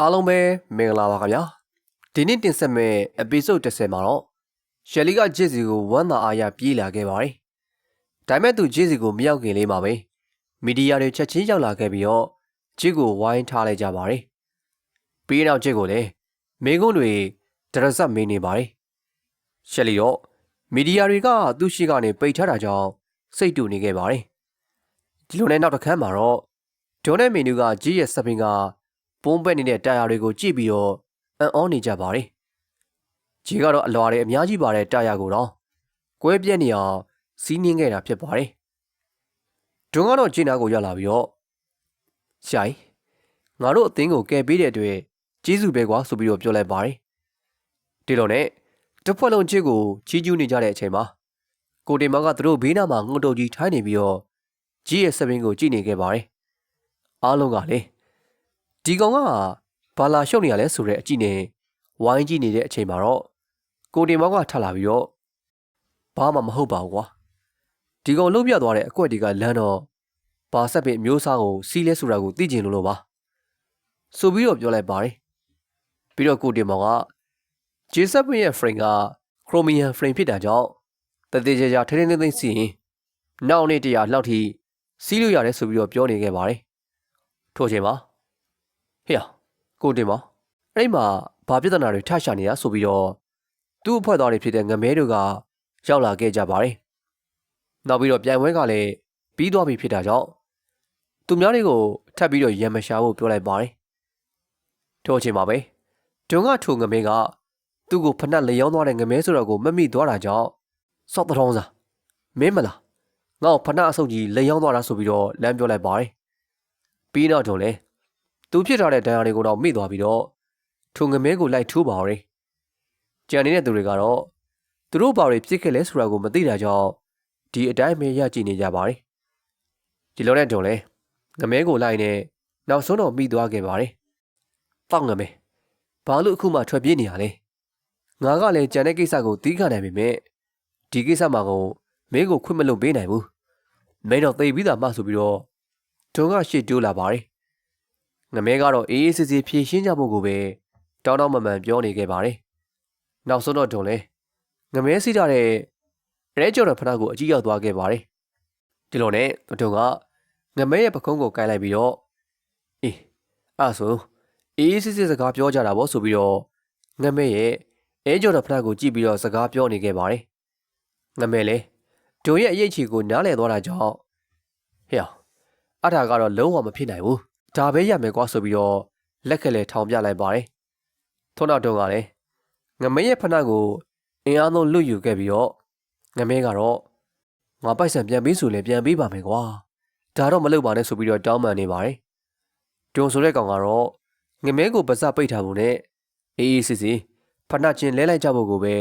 အားလုံးပဲမင်္ဂလာပါခင်ဗျာဒီနေ့တင်ဆက်မယ့် episode 30မှာတော့ရှယ်လီကဂျစ်စီကိုဝမ်းသာအားရပြေးလာခဲ့ပါတယ်ဒါပေမဲ့သူဂျစ်စီကိုမရောက်ခင်လေးမှာပဲမီဒီယာတွေချက်ချင်းရောက်လာခဲ့ပြီးတော့ဂျစ်ကိုဝိုင်းထားလိုက်ကြပါတယ်ပြီးနောက်ဂျစ်ကိုလည်းမိကုန်းတွေဒရဇတ်မင်းနေပါတယ်ရှယ်လီတော့မီဒီယာတွေကသူ့ရှိကနေပိတ်ထားတာကြောင့်စိတ်တူနေခဲ့ပါတယ်ဒီလိုနဲ့နောက်တစ်ခါမှာတော့ဒေါ်နဲ့မီနူကဂျစ်ရဲ့စပင်က ပုံးပက်နေတဲ့တာယာတွေကိုကြည့်ပြီးတော့အံ့ဩနေကြပါတယ်။ကြီးကတော့အလွာတွေအများကြီးပါတဲ့တာယာကိုတော့ကွဲပြက်နေအောင်စီးနှင်းခဲ့တာဖြစ်ပါတယ်။ဒုံကတော့ဂျင်းနာကိုရောက်လာပြီးတော့ရှိုင်းငါတို့အသင်းကိုကယ်ပေးတဲ့အတွက်ကျေးဇူးပဲကွာဆိုပြီးတော့ပြောလိုက်ပါတယ်။ဒီလိုနဲ့တစ်ဖွဲ့လုံးချစ်ကိုချီးကျူးနေကြတဲ့အချိန်မှာကိုတင်မောင်ကသူတို့ဘေးနားမှာငုံတုတ်ကြီးထိုင်းနေပြီးတော့ကြီးရဲ့စပင်းကိုကြည့်နေခဲ့ပါတယ်။အားလုံးကလည်း ဒီကောင်ကဘာလာရှုပ်နေရလဲဆိုတဲ့အကြည့်နဲ့ဝိုင်းကြည့်နေတဲ့အချိန်မှာတော့ကိုတင်မောင်ကထလာပြီးတော့ဘာမှမဟုတ်ပါဘူးကွာဒီကောင်လှုပ်ပြသွားတဲ့အကွက်တွေကလမ်းတော့ဘာဆက်ပင်အမျိုးအစားကိုစီးလဲဆိုတာကိုသိကျင်လို့လို့ပါဆိုပြီးတော့ပြောလိုက်ပါတယ်ပြီးတော့ကိုတင်မောင်ကဂျေဆက်ပင်ရဲ့ frame ကခရိုမီယမ် frame ဖြစ်တာကြောင့်တသေးချာချာထိထိသိမ့်သိမ့်စီရင်နောက်နေ့တရာလောက်ထိစီးလို့ရတယ်ဆိုပြီးတော့ပြောနေခဲ့ပါတယ်ထို့အချိန်မှာ ဟေ့ရကိုတင်ပါအဲ့ဒီမှာဘာပြဿနာတွေထရှာနေတာဆိုပြီးတော့သူ့အဖွဲ့သားတွေဖြစ်တဲ့ငမဲတို့ကရောက်လာခဲ့ကြပါတယ်နောက်ပြီးတော့ပြိုင်ပွဲကလည်းပြီးသွားပြီဖြစ်တာကြောင့်သူများတွေကိုထပ်ပြီးတော့ရံမရှာဖို့ပြောလိုက်ပါတယ်ထို့အချိန်မှာပဲဒုံကထုံငမဲကသူ့ကိုဖနက်လျောင်းသွားတဲ့ငမဲဆိုတော့ကိုမမိသွားတာကြောင့်စောက်တောင်းစားမင်းမလားငါ့ကိုဖနက်အဆုပ်ကြီးလျောင်းသွားတာဆိုပြီးတော့လမ်းပြောလိုက်ပါတယ်ပြီးတော့တုံးလဲ သူဖြစ်ထားတဲ့ဒဏ်ရာတွေကိုတော့မိသွားပြီးတော့ထုံငမဲကိုလိုက်ထိုးပါရယ်ကြံနေတဲ့သူတွေကတော့သူတို့ဘာတွေဖြစ်ခဲ့လဲဆိုတာကိုမသိတာကြောင့်ဒီအတိုင်းပဲရကြည့်နေကြပါတယ်ဒီလိုနဲ့တုံလဲငမဲကိုလိုက်နေနောက်ဆုံးတော့မိသွားခဲ့ပါတယ်တောက်ငမဲဘာလို့အခုမှထွက်ပြေးနေရလဲငါကလည်းကြံတဲ့ကိစ္စကိုတီးခနိုင်ပေမဲ့ဒီကိစ္စမှာကိုမင်းကိုခွင့်မလုပ်ပေးနိုင်ဘူးမင်းတော့သိပြီးသားမှဆိုပြီးတော့ဒုံကရှေ့တိုးလာပါတယ် ငမဲကတော့အေးအေးဆေးဆေးဖြေရှင်းကြဖို့ကိုပဲတောင်းတောင်းမမှန်ပြောနေခဲ့ပါတယ်။နောက်ဆုံးတော့တုံလဲငမဲစီးကြတဲ့ရဲကျော်တဲ့ဖနာကိုအကြည့်ရောက်သွားခဲ့ပါတယ်။ဒီလိုနဲ့တုံကငမဲရဲ့ပကုံးကိုကိုင်းလိုက်ပြီးတော့အေးအဲ့ဆိုအေးအေးဆေးဆေးစကားပြောကြတာပေါ့ဆိုပြီးတော့ငမဲရဲ့အဲကျော်တဲ့ဖနာကိုကြည့်ပြီးတော့စကားပြောနေခဲ့ပါတယ်။ငမဲလေဒုံရဲ့အရေးချီကိုနားလည်သွားတာကြောင့်ဟဲ့အထာကတော့လုံးဝမဖြစ်နိုင်ဘူး။ ဒါပဲရမယ်ကွာဆိုပြီးတော့လက်ကလေးထောင်ပြလိုက်ပါတယ်။ထုံနောက်တုန်းကလည်းငမဲရဲ့ဖနက်ကိုအင်အားသုံးလွတ်ယူခဲ့ပြီးတော့ငမဲကတော့ငါပိုက်ဆံပြန်ပေးဆိုလည်းပြန်ပေးပါမယ်ကွာ။ဒါတော့မလုပ်ပါနဲ့ဆိုပြီးတော့တောင်းပန်နေပါတယ်။ဒုံဆိုတဲ့ကောင်ကတော့ငမဲကိုပါစပိတ်ထားဖို့နဲ့အေးအေးစစ်စစ်ဖနက်ချင်းလဲလိုက်ကြဖို့ကိုပဲ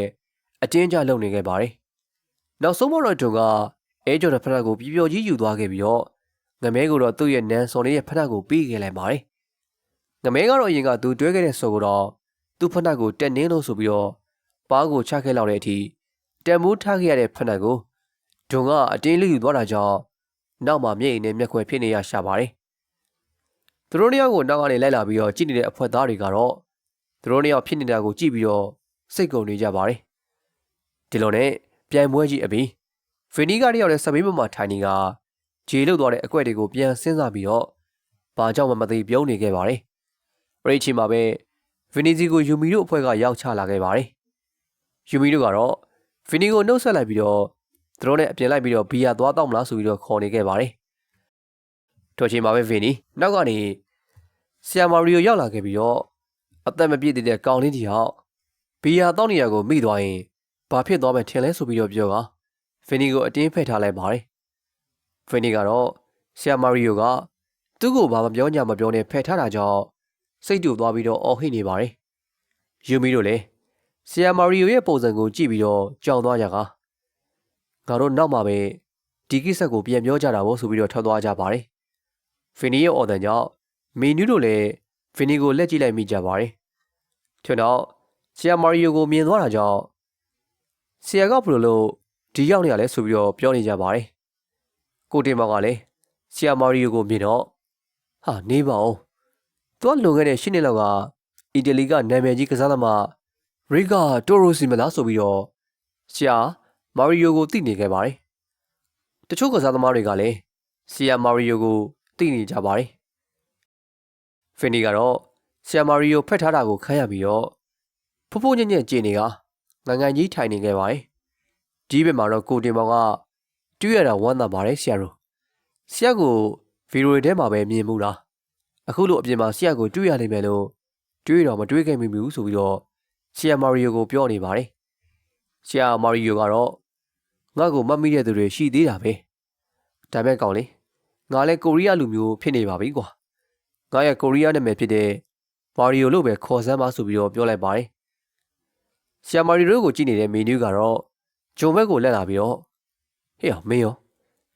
အတင်းကြလုပ်နေခဲ့ပါတယ်။နောက်ဆုံးတော့ဒုံကအဲကျော်တဲ့ဖနက်ကိုပြပျော်ကြီးယူသွားခဲ့ပြီးတော့ ငမဲကိုတော့သူ့ရဲ့နန်းစော်လေးရဲ့ဖနက်ကိုပေးခဲ့လိုက်ပါတယ်။ငမဲကတော့အရင်ကသူတွဲခဲ့တဲ့စော်ကိုတော့သူ့ဖနက်ကိုတက်နင်းလို့ဆိုပြီးတော့ပါးကိုချခဲ့လောက်တဲ့အထိတံမိုးထားခဲ့ရတဲ့ဖနက်ကိုဒုံကအတင်းလေးယူသွားတာကြောင့်နောက်မှမျက်ရည်နဲ့မျက်ခွဲဖြစ်နေရရှာပါတယ်။သူတို့နှစ်ယောက်ကိုနောက်ကနေလိုက်လာပြီးတော့ကြည့်နေတဲ့အဖွက်သားတွေကတော့သူတို့နှစ်ယောက်ဖြစ်နေတာကိုကြည့်ပြီးတော့စိတ်ကုန်နေကြပါတယ်။ဒီလိုနဲ့ပြိုင်ပွဲကြီးအပြီးဖီနီကတယောက်လည်းစပိန်ပေါ်မှာထိုင်နေက ဂျေလုတ်သွားတဲ့အကွက်တွေကိုပြန်စဉ်းစားပြီးတော့ဘာကြောင့်မှမသိပြုံးနေခဲ့ပါတယ်။ရိတ်ချီမှာပဲဗီနီဇီကိုယူမီတို့အဖွဲ့ကရောက်ချလာခဲ့ပါတယ်။ယူမီတို့ကတော့ဗီနီကိုနှုတ်ဆက်လိုက်ပြီးတော့သူတို့နဲ့အပြင်လိုက်ပြီးတော့ဘီယာသွားတော့မလားဆိုပြီးတော့ခေါ်နေခဲ့ပါတယ်။ထိုချိန်မှာပဲဗီနီနောက်ကနေဆီယာမာရီယိုရောက်လာခဲ့ပြီးတော့အသက်မပြည့်သေးတဲ့ကောင်လေးတယောက်ဘီယာတောက်နေရကိုမိသွားရင်ဘာဖြစ်သွားမှထင်လဲဆိုပြီးတော့ပြောကဗီနီကိုအတင်းဖက်ထားလိုက်ပါတယ်။ ဖင်နီကတော့ဆီယာမာရီယိုကသူ့ကိုဘာမပြောညာမပြောနဲ့ဖယ်ထားတာကြောင့်စိတ်တူသွားပြီးတော့အော်ဟစ်နေပါတယ်။ယူမီတို့လည်းဆီယာမာရီယိုရဲ့ပုံစံကိုကြည့်ပြီးတော့ကြောက်သွားကြကငါတို့နောက်မှာပဲဒီကိစ္စကိုပြန်ပြောကြတာပေါ့ဆိုပြီးတော့ထွက်သွားကြပါတယ်။ဖင်နီရဲ့အော်တန်ကြောင့်မီနူးတို့လည်းဖင်နီကိုလက်ကြည့်လိုက်မိကြပါတယ်။ထွန်းတော့ဆီယာမာရီယိုကိုမြင်သွားတာကြောင့်ဆီယာကဘယ်လိုလုပ်ဒီရောက်နေရလဲဆိုပြီးတော့ပြောနေကြပါတယ်။ ကိုတင်မောင်ကလည်းဆီယာမာရီယိုကိုမြင်တော့ဟာနေပါအောင်သူကလွန်ခဲ့တဲ့၈နှစ်လောက်ကအီတလီကနာမည်ကြီးကစားသမားရီဂါတိုရိုစီမလားဆိုပြီးတော့ဆရာမာရီယိုကိုသိနေခဲ့ပါတယ်။တချို့ကစားသမားတွေကလည်းဆရာမာရီယိုကိုသိနေကြပါတယ်။ဖင်နီကတော့ဆရာမာရီယိုဖက်ထားတာကိုခန်းရပြီးတော့ဖိုးဖိုးညံ့ညံ့ကြည်နေကငငန်ကြီးထိုင်နေခဲ့ပါတယ်။ဒီဘက်မှာတော့ကိုတင်မောင်က တွေ့ရတာဝမ်းသာပါတယ်ဆရာတို့။ဆရာကိုဗီဒီယိုထဲမှာပဲမြင်မှုလား။အခုလိုအပြင်မှာဆရာကိုတွေ့ရနိုင်မယ်လို့တွေ့တော့မတွေ့ခဲ့မိဘူးဆိုပြီးတော့ဆရာမာရီယိုကိုပြောနေပါတယ်။ဆရာမာရီယိုကတော့ငါ့ကိုမှတ်မိတဲ့သူတွေရှိသေးတာပဲ။ဒါမဲ့ကောင်လေငါလည်းကိုရီးယားလူမျိုးဖြစ်နေပါပြီကွာ။ငါရဲ့ကိုရီးယားနာမည်ဖြစ်တဲ့မာရီယိုလို့ပဲခေါ်စမ်းပါဆိုပြီးတော့ပြောလိုက်ပါတယ်။ဆရာမာရီယိုကိုကြည့်နေတဲ့မီနူးကတော့ဂျုံဘက်ကိုလက်လာပြီးတော့ ဟေ့မင်းရော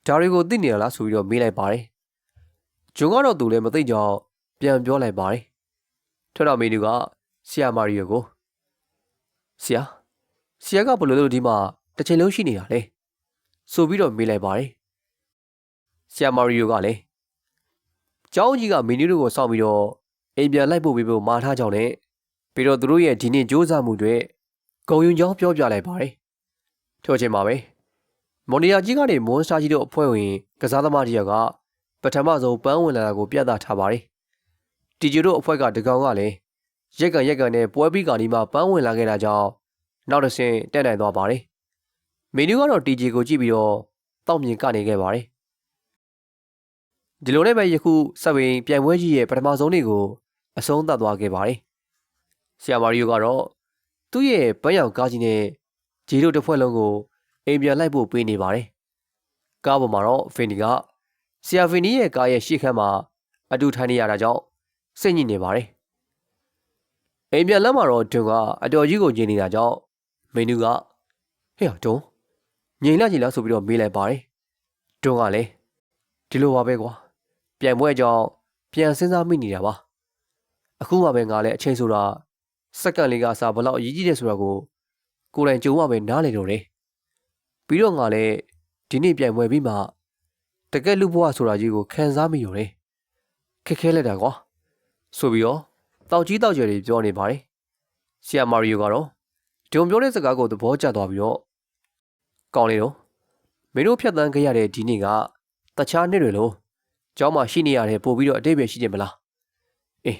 ဒါတွေကိုသိနေရလားဆိုပြီးတော့မေးလိုက်ပါတယ်။ဂျုံကတော့သူလည်းမသိကြောင်ပြန်ပြောလိုက်ပါတယ်။ထွက်တော့မီနူးကဆရာမာရီယိုကိုဆရာဆရာကဘယ်လိုလုပ်ဒီမှာတစ်ချိန်လုံးရှိနေတာလဲဆိုပြီးတော့မေးလိုက်ပါတယ်ဆရာမာရီယိုကလည်းကျောင်းကြီးကမီနူးတို့ကိုစောင့်ပြီးတော့အိမ်ပြန်လိုက်ဖို့ပြီးဖို့မှာထားကြောင်းနဲ့ပြီးတော့သူတို့ရဲ့ဒီနေ့စ조사မှုတွေဂုံယုံကြောင်းပြောပြလိုက်ပါတယ်ထို့အချိန်မှာပဲ မော်နီယာကြီးကနေမွန်စတာကြီးတို့အဖွဲ့ဝင်ကစားသမားတယောက်ကပထမဆုံးပန်းဝင်လာတာကိုပြသထားပါတယ်တီဂျီတို့အဖွဲ့ကတကောင်ကလည်းရက်ကန်ရက်ကန်နဲ့ပွဲပြီးကနီးမှပန်းဝင်လာခဲ့တာကြောင့်နောက်တစ်ဆင့်တက်နိုင်သွားပါတယ်။မီနူကတော့တီဂျီကိုကြည့်ပြီးတော့တောက်မြင်ကနေခဲ့ပါတယ်။ဒီလိုနဲ့ပဲယခုစက်ဝင်းပြိုင်ပွဲကြီးရဲ့ပထမဆုံးနေ့ကိုအဆုံးသတ်သွားခဲ့ပါတယ်။ဆီယာမာရီယိုကတော့သူ့ရဲ့ပန်းရောင်ကားကြီးနဲ့ဂျီတို့တစ်ဖွဲ့လုံးကို အိမ်ပြန်လိုက်ဖို့ပေးနေပါတယ်။ကားပေါ်မှာတော့ဖင်နီကဆီယာဖင်နီရဲ့ကားရဲ့ရှေ့ခန်းမှာအတူထိုင်နေရတာကြောင့်စိတ်ညစ်နေပါတယ်။အိမ်ပြန်လမ်းမှာတော့ဒွန်ကအတော်ကြီးကိုညင်နေတာကြောင့်မင်းနူးကဟေ့ဒွန်ငိန်လိုက်ကြည်လားဆိုပြီးတော့မေးလိုက်ပါတယ်ဒွန်ကလည်းဒီလိုပါပဲကွာပြန်ပွဲကြောင့်ပြန်စဉ်းစားမိနေတာပါအခုမှပဲငါလည်းအချိန်ဆိုတာစက္ကန့်လေးကအစားဘလောက်အရေးကြီးတယ်ဆိုတာကိုကိုယ်တိုင်ကြုံမှပဲနားလည်တော့တယ် ပြီးတော့ငါလည်းဒီနေ့ပြန်ပွဲပြီးမှတကယ်လူဘဝဆိုတာကြီးကိုခံစားမိရတယ်ခက်ခဲလက်တာကွာဆိုပြီးတော့တောက်ကြီးတောက်ကျယ်တွေပြောနေပါတယ်။ဆီယာမာရီယိုကတော့ဒုံပြောတဲ့စကားကိုသဘောကျသွားပြီးတော့ကောင်းလေတော့မင်းတို့ဖြတ်တန်းခဲ့ရတဲ့ဒီနေ့ကတခြားနေ့တွေလို့ကျောင်းမှာရှိနေရတဲ့ပို့ပြီးတော့အတိတ်ပဲရှိတယ်မလား။အေး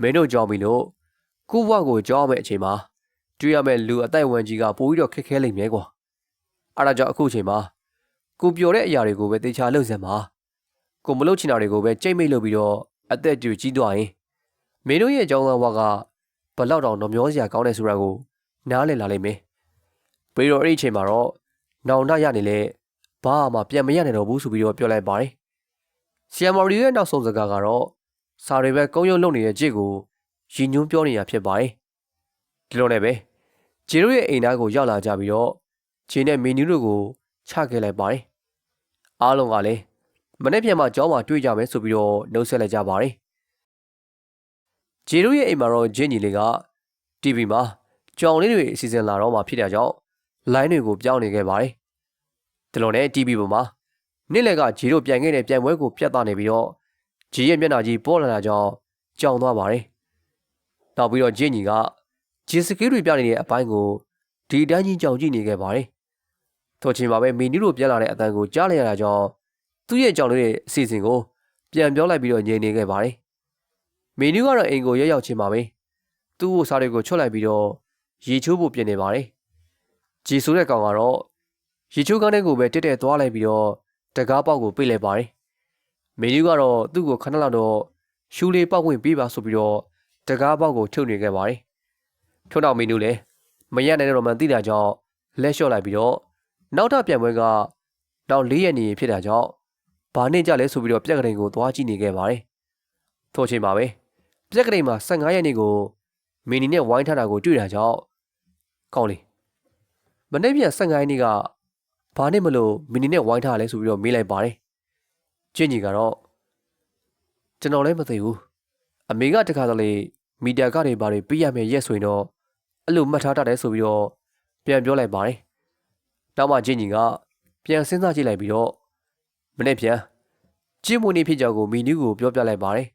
မင်းတို့ကြောင်းပြီလို့ခုဘဝကိုကြောင်းရမယ့်အချိန်မှာတွေ့ရမယ့်လူအတိုက်ဝန်ကြီးကပို့ပြီးတော့ခက်ခဲလိမ့်မယ်ကွာ။ အားဒါကြောင့်အခုအချိန်မှာကိုပြောတဲ့အရာတွေကိုပဲတေချာလှုပ်စမ်းပါ။ကိုမလုပ်ချင်တာတွေကိုပဲကြိတ်မိတ်လုပ်ပြီးတော့အသက်တူကြီးသွားရင်မင်းတို့ရဲ့အကြောင်းသားဘကဘလောက်တောင်နှမျောစရာကောင်းတယ်ဆိုတာကိုနားလည်လာလိမ့်မယ်။ပြီးတော့အဲ့ဒီအချိန်မှာတော့နောင်တရနေလေဘာမှပြန်မရနိုင်တော့ဘူးဆိုပြီးတော့ပြောလိုက်ပါတယ်။ဆီယမော်ရီရဲ့နောက်ဆုံးစကားကတော့စာရီဘက်ကုန်းရုံလုံနေတဲ့ကြစ်ကိုရည်ညွှန်းပြောနေတာဖြစ်ပါတယ်။ဒီလိုနဲ့ပဲဂျေရိုရဲ့အိမ်သားကိုရောက်လာကြပြီးတော့ ဂျေနဲ့မီနူးတို့ကိုချခဲ့လိုက်ပါတယ်။အားလုံးကလည်းမနေ့ပြန်မှကြောင်းမှာတွေ့ကြမယ်ဆိုပြီးတော့နှုတ်ဆက်လိုက်ကြပါတယ်။ဂျေတို့ရဲ့အိမ်မှာတော့ဂျင်းညီလေးက TV မှာကြောင်လေးတွေအစီအစဉ်လာတော့မှဖြစ်တဲ့ကြောင့်လိုင်းတွေကိုပြောင်းနေခဲ့ပါတယ်။ဒီလိုနဲ့ TV ပေါ်မှာနေ့လယ်ကဂျီတို့ပြန်ခဲ့တဲ့ပြန်ပွဲကိုပြတ်သားနေပြီးတော့ဂျီရဲ့မျက်နှာကြီးပေါ်လာတာကြောင့်ကြောင်သွားပါတယ်။နောက်ပြီးတော့ဂျင်းညီကဂျီစကီတွေပြနေတဲ့အပိုင်းကိုဒီအတိုင်းကြီးကြောင်ကြည့်နေခဲ့ပါတယ်။ ထို့ချိန်မှာပဲမီနီတို့ပြန်လာတဲ့အတန်ကိုကြားလိုက်ရတာကြောင့်သူ့ရဲ့ကြောင်လေးရဲ့အစီအစဉ်ကိုပြန်ပြောလိုက်ပြီးတော့ညင်နေခဲ့ပါတယ်။မီနူးကတော့အိမ်ကိုရောက်ရောက်ချင်းပါပဲသူ့ကိုစားတွေကိုချွတ်လိုက်ပြီးတော့ရေချိုးဖို့ပြင်နေပါတယ်ဂျီဆိုတဲ့ကောင်ကတော့ရေချိုးကောင်းတဲ့ကိုပဲတက်တက်သွားလိုက်ပြီးတော့တကားပေါက်ကိုပိတ်လိုက်ပါတယ်မီနူးကတော့သူ့ကိုခဏလောက်တော့ရှူလေးပေါက်ဝင်ပေးပါဆိုပြီးတော့တကားပေါက်ကိုထုတ်နေခဲ့ပါတယ်ထို့နောက်မီနူးလည်းမရနိုင်တော့မှသိတာကြောင့်လက်လျှော့လိုက်ပြီးတော့ နောက်ထပ်ပြန်ပွဲကနောက်၄ရက်နေဖြစ်တာကြောင့်ဘာနဲ့ကြလဲဆိုပြီးတော့ပြက်ကလေးကိုသွားကြည့်နေခဲ့ပါတယ်ထို့အချိန်မှာပဲပြက်ကလေးမှာ15ရက်နေ့ကိုမီနီနဲ့ဝိုင်းထားတာကိုတွေ့တာကြောင့်ကောင်းလေမနေ့ပြန်15ရက်နေ့ကဘာနဲ့မလို့မီနီနဲ့ဝိုင်းထားလဲဆိုပြီးတော့မေးလိုက်ပါတယ်ကျင့်ကြီးကတော့ကျွန်တော်လည်းမသိဘူးအမေကတခါတလေမီဒီယာကနေဘာတွေပြရမယ်ရက်ဆိုရင်တော့အဲ့လိုမှတ်ထားတတ်တယ်ဆိုပြီးတော့ပြန်ပြောလိုက်ပါတယ် နောက်မှကျင့်ကြီးကပြန်စဉ်းစားကြည့်လိုက်ပြီးတော့မနေ့ပြန်ကျင့်မွေးနေ့ဖြစ်ကြောင်းကိုမီနီကိုပြောပြလိုက်ပါတယ်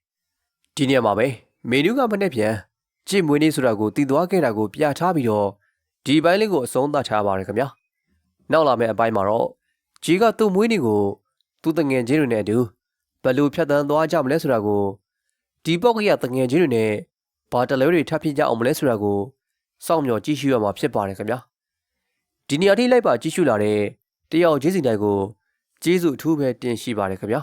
ဒီဒီနေရာမှာပဲမေနူးကမနေ့ပြန်ကြည့်မွေးနေ့ဆိုတာကိုတည်သွားခဲ့တာကိုပြထားပြီးတော့ဒီဘိုင်းလေးကိုအဆုံးသတ်ထားပါတယ်ခင်ဗျာနောက်လာမယ့်အပိုင်းမှာတော့ကြီးကသူ့မွေးနေ့ကိုသူ့တငယ်ချင်းတွေနဲ့အတူဘယ်လိုဖြတ်သန်းသွားကြမလဲဆိုတာကိုဒီပေါက်ကရတငယ်ချင်းတွေနဲ့ဘာတလဲတွေထပ်ဖြစ်ကြအောင်မလဲဆိုတာကိုစောင့်မျှော်ကြည့်ရှုရမှာဖြစ်ပါတယ်ခင်ဗျာ ဒီနေရာထိလိုက်ပါကြည့်ရှုလာတဲ့တယောက်ချင်းစီတိုင်းကိုကျေးဇူးအထူးပဲတင်ရှိပါတယ်ခင်ဗျာ